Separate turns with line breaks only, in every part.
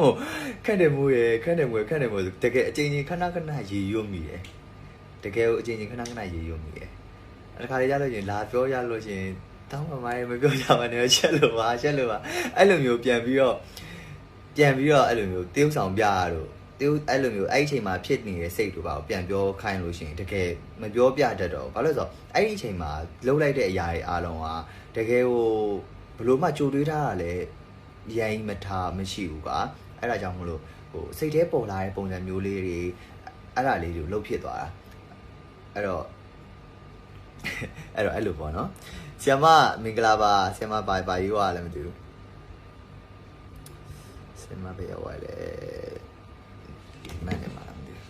ဟုတ်ခန့်တယ်မိုးရယ်ခန့်တယ်မိုးရယ်ခန့်တယ်မိုးရယ်တကယ်အချိန်ချင်းခဏခဏရေရွတ်မိတယ်တကယ်ကိုအချိန်ချင်းခဏခဏရေရွတ်မိတယ်အဲ့တခါလေးရလို့ရှရင်လာပြောရလို့ရှရင်တောင်းမမိုင်းမပြောကြပါနဲ့ချက်လို့ပါချက်လို့ပါအဲ့လိုမျိုးပြန်ပြီးတော့ပြန်ပြီးတော့အဲ့လိုမျိုးတရုပ်ဆောင်ပြရတော့တရုပ်အဲ့လိုမျိုးအဲ့ဒီအချိန်မှာဖြစ်နေတဲ့စိတ်တို့ပါကိုပြန်ပြောခိုင်းလို့ရှရင်တကယ်မပြောပြတတ်တော့ဘာလို့လဲဆိုတော့အဲ့ဒီအချိန်မှာလှုပ်လိုက်တဲ့အရာတွေအားလုံးကတကယ်ကိုဘလို့မှကြိုတွေးထားတာလဲရိုင်းမထားမရှိဘူးကွာ အဲ့ဒါကြောင့်မလို့ဟိုစိတ်ထဲပေါ်လာတဲ့ပုံစံမျိုးလေးတွေအဲ့ဒါလေးတွေကိုလှုပ်ဖြစ်သွားတာအဲ့တော့အဲ့တော့အဲ့လိုပေါ့နော်ဆီယမမင်္ဂလာပါဆီယမဘာဘာယူရလဲမသိဘူးဆီယမဘယ်ရောက်လဲဒီမန်နေမှာလားမသိဘူး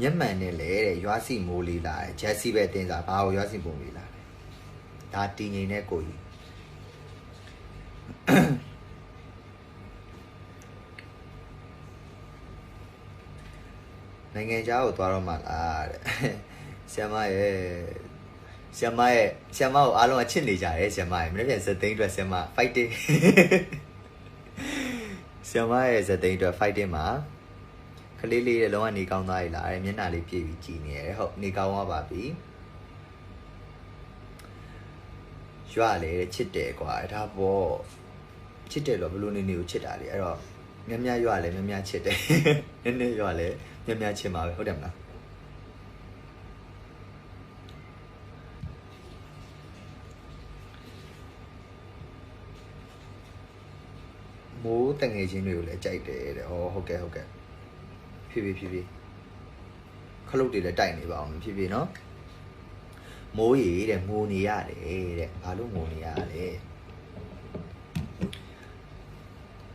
မျက်မှန်နဲ့လေတဲ့ရွာစီမိုးလေးလာတယ်ဂျက်စီပဲတင်စားဘာကိုရွာစီပုံလေးလာတယ်ဒါတည်ငြိမ်တဲ့ကိုကြီး နိုင်ငံခြားကိုသွားတော့မှလားတဲ့ဆ iam မရဲ့ဆ iam မရဲ့ဆ iam မကိုအားလုံးကချစ်နေကြတယ်ဆ iam မရဲ့မနေ့ပြန်ဇက်သိန်းအတွက်ဆ iam မ fighting ဆ iam မရဲ့ဇက်သိန်းအတွက် fighting မှာကလေးလေးရဲ့လုံးဝနေကောင်းသားကြီးလာတယ်မျက်နှာလေးပြည့်ပြီးကြည်နေရတယ်ဟုတ်နေကောင်းသွားပါပြီ ရွာလေချစ်တယ်ကွာဒါပေါ့ချစ်တယ်လို့ဘယ်လိုနေနေကိုချစ်တာလေအဲ့တော့များများရွာလေများများချစ်တယ်နည်းနည်းရွာလေများများချစ်မှာပဲဟုတ်တယ်မလားမိုးတငယ်ချင်းတွေကိုလည်းကြိုက်တယ်တဲ့။ဩဟုတ်ကဲ့ဟုတ်ကဲ့။ဖြည်းဖြည်းဖြည်းဖြည်းခလုတ်တွေလည်းတိုက်နေပါအောင်ဖြည်းဖြည်းနော်။ မိုးရီတဲ့ငိုနေရတယ်တဲ့။ဘာလို့ငိုနေရလဲ။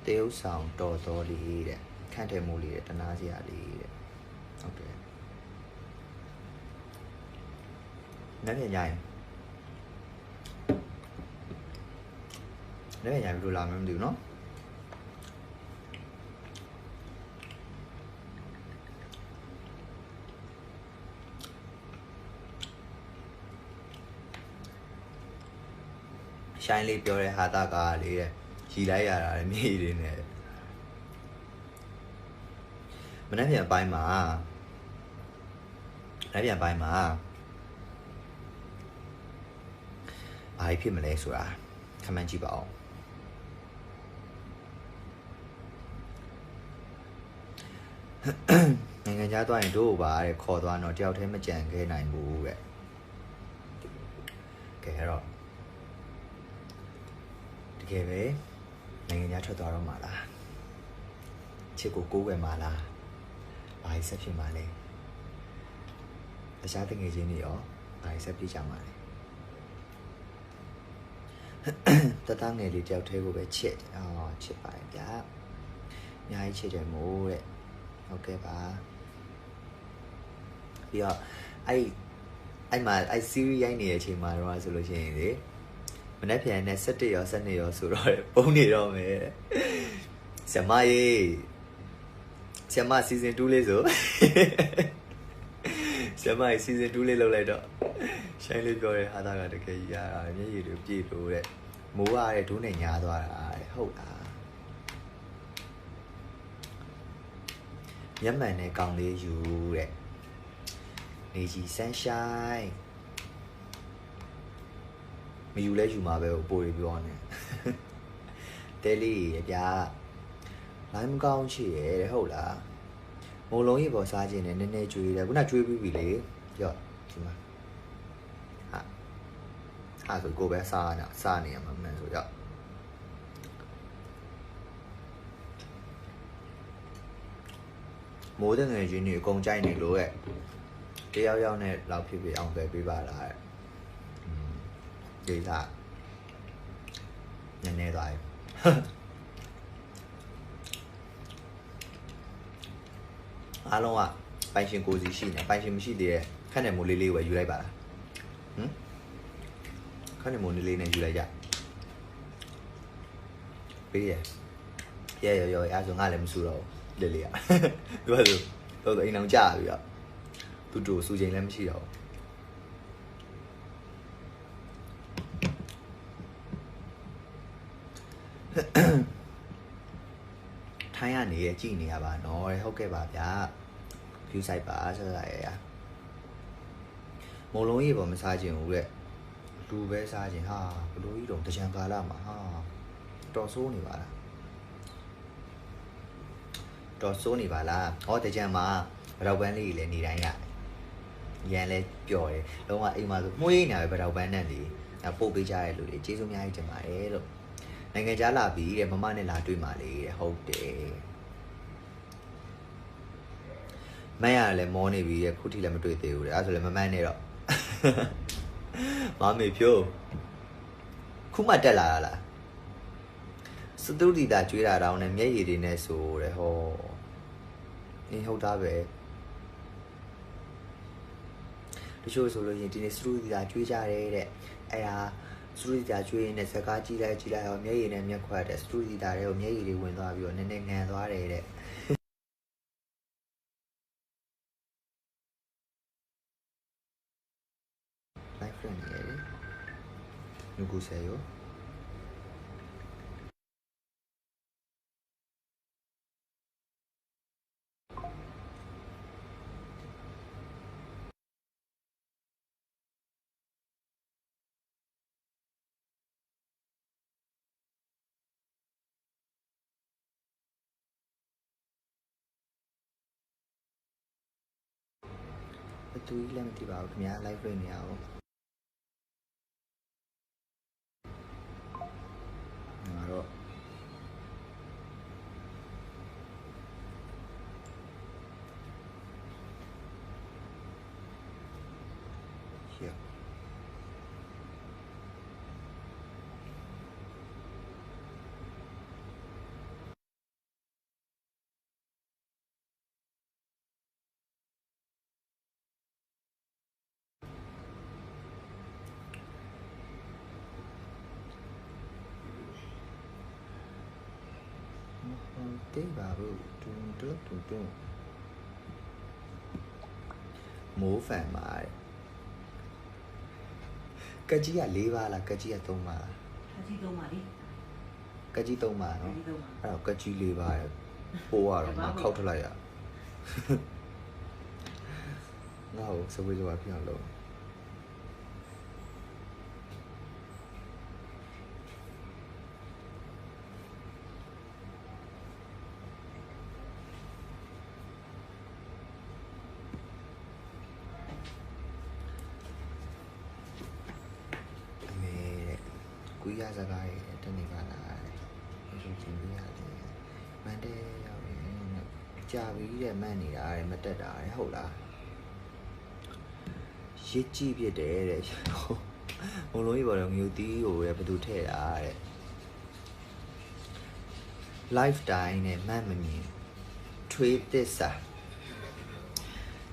တေးဥဆောင်တော်တော်လေးတဲ့။ခန့်တယ်မိုးလေးတဲ့တနာစရာလေးတဲ့။ဟုတ်ကဲ့။နည်းနည်းညရင်နည်းနည်းညရင်ဘယ်လိုလာမလဲမသိဘူးနော်။ ရှိုင်းလေးပြောတဲ့ဟာတာကားလေးတဲ့ရီလိုက်ရတာလေမြေလေးနဲ့မနေ့ပြန်ပိုင်းမှာမနေ့ပြန်ပိုင်းမှာဘာဖြစ်မလဲဆိုတာခမန်းကြည့်ပါအောင်နိုင်ငံခြားသွားရင်တို့ပါတဲ့ခေါ်သွားတော့တယောက်တည်းမကြံခဲ့နိုင်ဘူးတဲ့ကဲအဲ့တော့တက ယ်ပဲနိုင်ငံခြားထွက်သွားတော့မှာလားချစ်ကိုကိုးွယ်မှာလားဘာကြီးဆက်ဖြစ်မှာလဲတခြားတငယ်ချင်းတွေရောဘာကြီးဆက်ပြကြမှာလဲတတငယ်လေးတယောက်တည်းကိုပဲချစ်တယ်အော်ချစ်ပါရဲ့ဗျာအများကြီးချစ်တယ်မို့တဲ့ဟုတ်ကဲ့ပါပြီးတော့အဲ့အဲ့မှာအဲ့ series ရိုက်နေတဲ့အချိန်မှာတော့ဆိုလို့ရှိရင်လေ မနေ့ပြန်နဲ့17ရော12ရောဆိုတော့ပုံနေတော့မယ်ဆ iam မရေဆ iam မ season 2လေးဆိုဆ iam မရေ season 2လေးလောက်လိုက်တော့ရှိုင်းလေးပြောတဲ့ဟာသားကတကယ်ကြီးရတာမျက်ရည်တွေပြည့်လို့တဲ့မိုးရတဲ့ဒုနဲ့ညားသွားတာတဲ့ဟုတ်လားမျက်မှန်နဲ့ကောင်းလေးယူတဲ့နေကြီး sunshine မယူလဲယူမှာပဲဟိုပိုတွေပြောနေတဲလေးရဗျာလိုင်းမကောင်းချစ်ရတဲ့ဟုတ်လားမုံလုံးကြီးပေါ်စားခြင်းနဲ့နည်းနည်းကျွေးတယ်ခုနကျွေးပြီးပြီလေကြော့ဒီမှာဟာဟာဆိုကိုပဲစားနေတာစားနေရမှာမှန်ဆိုကြော့မိုးတဲ့ငယ်ချင်းတွေအကုန်ကြိုက်နေလို့ရဲ့တယောက်ယောက်နဲ့လောက်ဖြစ်ဖြစ်အောင်ပဲပေးပါလားတဲ့ ဒေတာနည်းနည်းသွားပြီအားလုံးကပိုင်ရှင်ကိုစီရှိနေပိုင်ရှင်မရှိသေးတဲ့ခက်နယ်မိုးလေးလေးပဲယူလိုက်ပါလားဟမ်ခက်နယ်မိုးလေးလေးနဲ့ယူလိုက်ကြပေးရရရရအားဆိုငါလည်းမဆူတော့ဘူးလေလေကသူကဆိုတော့အိမ်အောင်ကြာပြီးတော့သူတို့စူချိန်လည်းမရှိတော့ဘူး ထိုင်းကနေကြည့်နေရပါနော်တဲ့ဟုတ်ကဲ့ပါဗျာ view site ပါဆက်ဆက်ရရမုံလုံးကြီးပေါ်မစားခြင်းဘူးတဲ့လူပဲစားခြင်းဟာဘလို့ကြီးတော့တကြံကာလမှာဟာတော်ဆိုးနေပါလားတော်ဆိုးနေပါလားဟောတကြံမှာရောက်ပန်းလေးကြီးလည်းနေတိုင်းရတယ်ရန်လဲပျော်တယ်လုံးဝအိမ်မှာဆိုမှုရိနေပဲဗရောက်ပန်းနဲ့လေပို့ပေးကြတဲ့လူတွေကျေးဇူးအများကြီးတင်ပါတယ်လို့နိုင်ငံခြားလာပြီးတဲ့မမနဲ့လာတွေ့မှလေတဲ့ဟုတ်တယ် မန်းရလည်းမောနေပြီတဲ့ခုထိလည်းမတွေ့သေးဘူးတဲ့အဲဆိုလည်းမမန်းနဲ့တော့မမေဖြိုးခုမှတက်လာတာလားစတုဒီတာကျွေးတာတောင်းနဲ့မျက်ရည်တွေနဲ့ဆိုတဲ့ဟောအင်းဟုတ်တာပဲတချို့ဆိုလို့ရင်ဒီနေ့စတုဒီတာကျွေးကြတယ်တဲ့အဲ့ဒါစတူဒီတာကျွေးနေတဲ့စကားကြည့်လိုက်ကြည့်လိုက်ရောမျက်ရည်နဲ့မျက်ခွက်တဲ့စတူဒီတာတွေကိုမျက်ရည်တွေဝင်သွားပြီးတော့နည်းနည်းငံသွားတယ်တဲ့ live friend နေရတယ် Nguseyo Betul lah nanti bawa kemia live ni aku. တေးပါဘူးတွန်းတွန်းတွန်းတွန်းမိုးဖန်ပါတဲ့ကကြီးက၄ပါးလားကကြီးက၃ပါးလား
အကြီးသုံးပါလေ
ကကြီး၃ပါး
အ
နော်
ကြီးသုံးပါ
အဲ့တော့ကကြီး၄ပါးရဲ့ပိုးရတော့ငါခောက်ထလိုက်ရငါ့ကိုစဝေးစွာပြအောင်လုပ်အမေတဲ့ ကိုရစကားရဲ့တနေ့ပါလားတဲ့ဘယ်လိုသင်ပြရတယ်မန်တဲ့ရောက်ရင်ကြာပြီတဲ့မှန်နေတာတဲ့မတက်တာတဲ့ဟုတ်လားရစ်ကြည့်ဖြစ်တယ်တဲ့ဘုံလုံးကြီးပေါ်တော့ငူတီးကိုပဲဘယ်သူထည့်တာတဲ့ lifetime နဲ့မှတ်မမြင်ထွေးသစ္စာ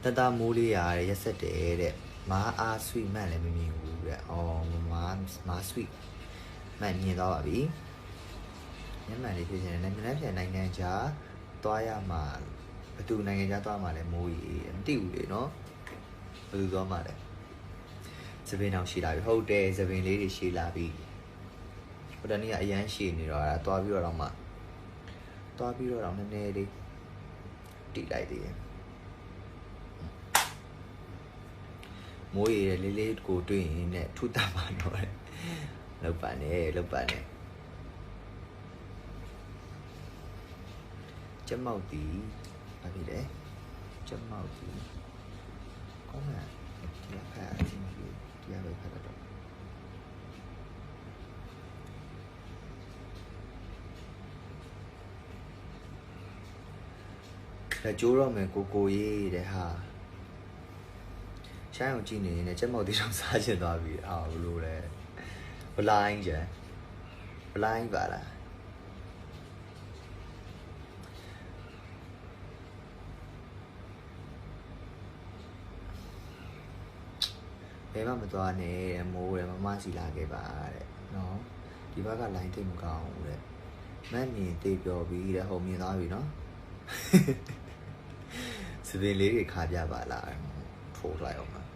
တတမိုးလေးရတဲ့ရက်ဆက်တယ်တဲ့မားအားဆွိမှတ်လည်းမမြင်ဘူးတဲ့အော်မားမားဆွိ မှတ်မြင်တော့ပါပြီညမှန်လေးဖြစ်နေတယ်နိုင်ငံပြန်နိုင်ငံခြားသွားရမှာဘယ်သူနိုင်ငံခြားသွားမှာလဲမိုးကြီးမသိဘူးလေနော်ဘယ်သူသွားမှာလဲသပင်အောင်ရှိလာပြီဟုတ်တယ်သပင်လေးတွေရှိလာပြီဟိုတနေ့ကအရန်ရှိနေတော့အဲ့ဒါသွားပြီးတော့တော့မှသွားပြီးတော့တော့နည်းနည်းလေးတိလိုက်သေးတယ်မိုးရည်လေးလေးကိုတွေ့ရင်နဲ့ထူတာပါတော့တယ်လောက်ပါနဲ့လောက်ပါနဲ့ကျက်မောက်တီ ဘာဖြစ်လဲကျက်မောက်တီကောင်းလားဒီအခါအချင်းကြီးဒီအရခါတော့ဒါကြိုးတော့မယ်ကိုကိုရေးတဲ့ဟာရှိုင်းအောင်ကြည့်နေရင်လည်း ကျက်မောက်တီတော့စားချင်သွားပြီအာဘလို့လဲဘလိုင်းကျန်ဘလိုင်းပါလားဘယ်မှမသွားနဲ့တဲ့မိုးတဲ့မမစီလာခဲ့ပါတဲ့နော်ဒီဘက်ကလိုင်းတိတ်မကောင်းဘူးတဲ့မက်မြင်တေးပြောပြီးတဲ့ဟိုမြင်သွားပြီနော်စပင်လေးတွေခါပြပါလားထိုးလိုက်အောင်ပါ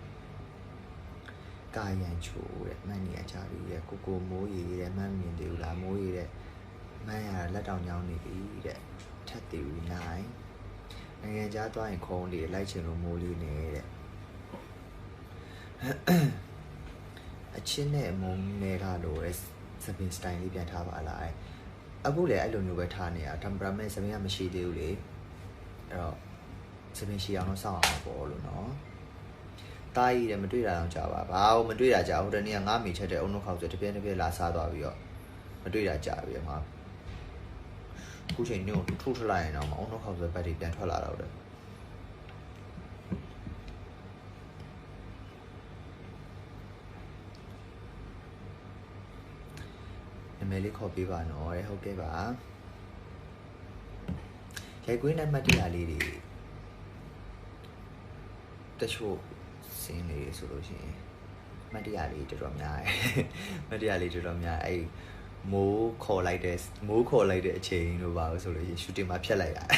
ကာယံချိုတဲ့မက်နေအချပြီးတဲ့ကိုကိုမိုးရီတဲ့မက်မြင်သေးဘူးလားမိုးရီတဲ့မန်းရလက်တောင်ညောင်းနေပြီတဲ့ထက်သေးဘူးနိုင်နိုင်ငံခြားသွားရင်ခုံးလေးလိုက်ချင်လို့မိုးလေးနေတဲ့အချင်းနဲ့အမုံနဲ့ကလို့ရစပင်စတိုင်လေးပြန်ထားပါလားအခုလည်းအဲ့လိုမျိုးပဲထားနေတာ temperament စပင်ကမရှိသေးဘူးလေအဲ့တော့စပင်ရှိအောင်တော့စောင့်အောင်ပေါ့လို့နော် တားကြီးတယ်မတွေ့တာတော့ကြာပါဘာလို့မတွေ့တာကြာဟိုတနေ့ကငါမိချက်တဲ့အုံနှုတ်ခေါက်ဆိုတပြင်းတပြင်းလာစားသွားပြီးတော့မတွေ့တာကြာပြီငါခုချိန်ညို့ထုထလိုက်ရင်တော့မအုံနှုတ်ခေါက်ဆိုဘက်တွေပြန်ထွက်လာတော့တယ်နာမည်လေးခေါ်ပေးပါနော်တဲ့ဟုတ်ကဲ့ပါရိုက်ကွင်းနဲ့မှတ်တရလေးတွေတချို့ စင်းလေးဆိုလို့ရှိရင်မှတ်တရလေးတော်တော်များတယ်မှတ်တရလေးတော်တော်များအဲ့မိုးခေါ်လိုက်တဲ့မိုးခေါ်လိုက်တဲ့အချိန်တို့ပါလို့ဆိုလို့ရှိရင်ရှူတင်မှာဖြတ်လိုက်ရတယ်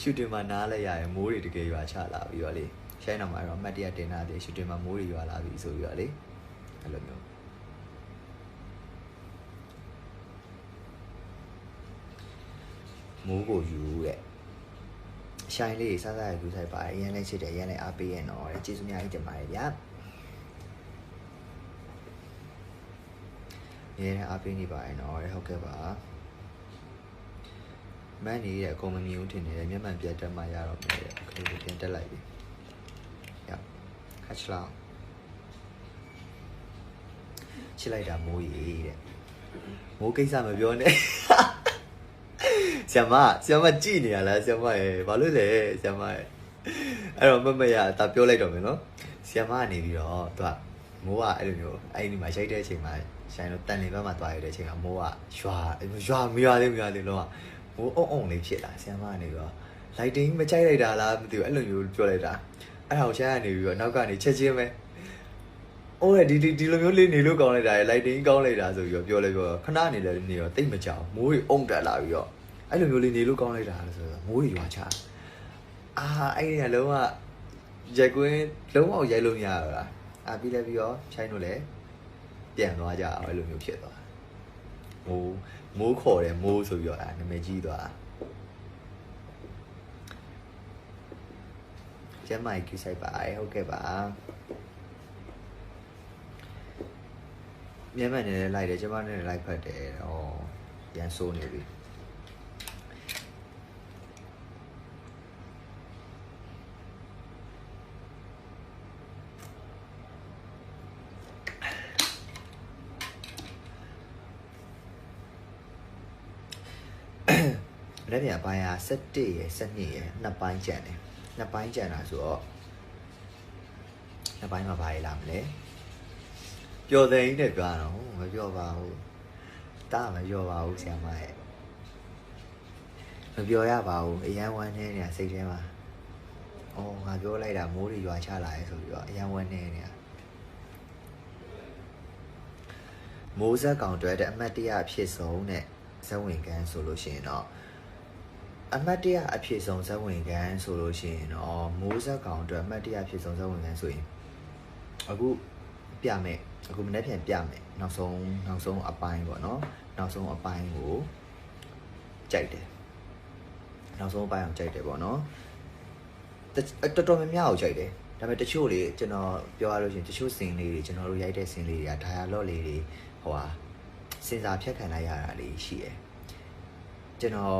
ရှူတင်မှာနားလိုက်ရတယ်မိုးတွေတကယ်ရွာချလာပြီးတော့လေရှိုင်းတော့မှာတော့မှတ်တရတင်တာတယ်ရှူတင်မှာမိုးတွေရွာလာပြီဆိုပြီးတော့လေအဲ့လိုမျိုးမိုးကိုယူတဲ့ ရှိုင်းလေးစားစားရယူဆိုင်ပါတယ်ရန်လေးချစ်တယ်ရန်လေးအားပေးရတော့တဲ့ကျေးဇူးများကြီးတင်ပါတယ်ဗျာရန်လေးအားပေးနေပါတယ်နော်တဲ့ဟုတ်ကဲ့ပါမန်နေရဲ့အကုန်မမြင်ဘူးထင်နေတယ်မျက်မှန်ပြတ်တက်မှရတော့မယ်တဲ့ခလေးလေးပြန်တက်လိုက်ပြီရခက်ချလောင်းချစ်လိုက်တာမိုးကြီးတဲ့မိုးကိစ္စမပြောနဲ့ ဆ iam မဆ iam မကြည့်နေရလားဆ iam မရေဘာလို့လဲဆ iam မရေအဲ့တော့မမရဒါပြောလိုက်တော့မယ်နော်ဆ iam မကနေပြီးတော့သူကမိုးကအဲ့လိုမျိုးအဲ့ဒီမှာရိုက်တဲ့အချိန်မှာဆိုင်တော့တန်လင်ဘက်မှာသွားရတဲ့အချိန်ကမိုးကရွာရွာမရွာသေးမရွာသေးလုံးကမိုးအုံအုံလေးဖြစ်လာဆ iam မကနေပြီးတော့ lighting မကြိုက်လိုက်တာလားမသိဘူးအဲ့လိုမျိုးပြောလိုက်တာအဲ့ဒါကိုရှာကနေပြီးတော့နောက်ကနေချက်ချင်းပဲအိုးရဒီဒီဒီလိုမျိုးလေးနေလို့ကောင်းလိုက်တာလေ lighting ကောင်းလိုက်တာဆိုပြီးတော့ပြောလဲပြောခဏနေလဲနေတော့တိတ်မကြောက်မိုးကြီးအုံတက်လာပြီးတော့ အဲ့လိုမျိုးလေးနေလို့ကောင်းလိုက်တာဆိုတော့မိုးကြီးရွာချအာအဲ့ဒီကလုံးဝရိုက်ကွင်းလုံးဝရိုက်လို့မရတော့လားအာပြီးလဲပြီးတော့ချိုင်းတို့လည်းပြန်သွားကြအောင်အဲ့လိုမျိုးဖြစ်သွားမိုးမိုးခေါ်တယ်မိုးဆိုပြီးတော့အာနာမည်ကြီးသွားကျမ်းမိုက်ကျူဆိုင်ပါဟုတ်ကဲ့ပါမြန်မာနဲ့လည်းလိုက်တယ်ကျမနဲ့လည်းလိုက်ဖတ်တယ်ဩရန်ဆိုးနေပြီ လက်ပြန်ပိုင်းဟာ17ရယ်17ရယ်နှစ်ပိုင်းကျန်တယ်နှစ်ပိုင်းကျန်တာဆိုတော့နှစ်ပိုင်းမှာဘာလဲလာမလဲပျော်တဲ့ကြီးနဲ့ပြောရတော့မပျော်ပါဘူးတာမပျော်ပါဘူးဆရာမရဲ့မပျော်ရပါဘူးအရန်ဝမ်းနေနေစိတ်ထဲမှာအော်ငါပြောလိုက်တာမိုးတွေရွာချလာရဲဆိုပြီးတော့အရန်ဝမ်းနေနေတာမိုးဆက်ကောင်တွဲတဲ့အမတ်တရအဖြစ်ဆုံးတဲ့ဇဝင်ကန်းဆိုလို့ရှိရင်တော့ အမတ်တရအဖြစ်ဆုံးဇက်ဝင်ကန်းဆိုလို့ရှိရင်တော့မိုးဆက်ကောင်အတွက်အမတ်တရအဖြစ်ဆုံးဇက်ဝင်ကန်းဆိုရင်အခုပြမယ်အခုမနေ့ပြန်ပြမယ်နောက်ဆုံးနောက်ဆုံးအပိုင်းပေါ့နော်နောက်ဆုံးအပိုင်းကိုကြိုက်တယ်နောက်ဆုံးအပိုင်းအောင်ကြိုက်တယ်ပေါ့နော်တတော်တော်များများကိုကြိုက်တယ်ဒါပေမဲ့တချို့လေကျွန်တော်ပြောရလို့ရှိရင်တချို့စင်လေးတွေကျွန်တော်တို့ရိုက်တဲ့စင်လေးတွေကဒါယာလော့လေးတွေဟိုဟာစင်စာဖြတ်ခံလိုက်ရတာလေးရှိတယ်ကျွန်တော်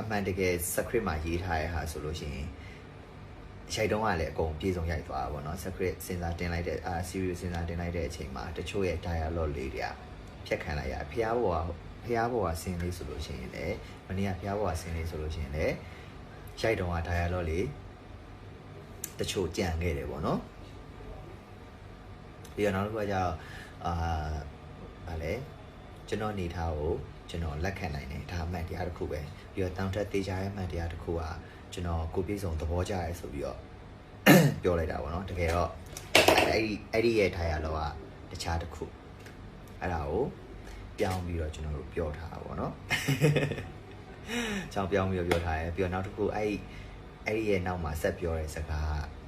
အမှန်တကယ် script မှာရေးထားတဲ့ဟာဆိုလို့ရှိရင်ရိုက်တုံးကလည်းအကုန်ပြေဆုံးရိုက်သွားတာပေါ့နော် script စဉ်းစားတင်လိုက်တဲ့အာ series စဉ်းစားတင်လိုက်တဲ့အချိန်မှာတချို့ရဲ့ dialogue လေးတွေကဖြတ်ခံလိုက်ရဖျားဘောကဖျားဘောကဆင်းလေးဆိုလို့ရှိရင်လည်းမနေ့ကဖျားဘောကဆင်းလေးဆိုလို့ရှိရင်လည်းရိုက်တုံးက dialogue လေးတချို့ကြံခဲ့တယ်ပေါ့နော်ပြီးတော့နောက်တစ်ခုကကျတော့အာဗာလဲကျွန်တော်နေထားကို ကျွန်တော်လက်ခံနိုင်တယ်ဒါအမှန်တရားတစ်ခုပဲပြီးတော့တောင်တက်သေးချာရဲ့အမှန်တရားတစ်ခုကကျွန်တော်ကိုပြေဆုံးသဘောကျရဲဆိုပြီးတော့ပြောလိုက်တာပေါ့နော်တကယ်တော့အဲ့ဒီအဲ့ဒီရဲ့ထားရတော့ကတခြားတစ်ခုအဲ့ဒါကိုပြောင်းပြီးတော့ကျွန်တော်တို့ပြောထားတာပေါ့နော်ကျွန်တော်ပြောင်းပြီးတော့ပြောထားရဲပြီးတော့နောက်တစ်ခုအဲ့ဒီအဲ့ဒီရဲ့နောက်မှာဆက်ပြောတဲ့စကားက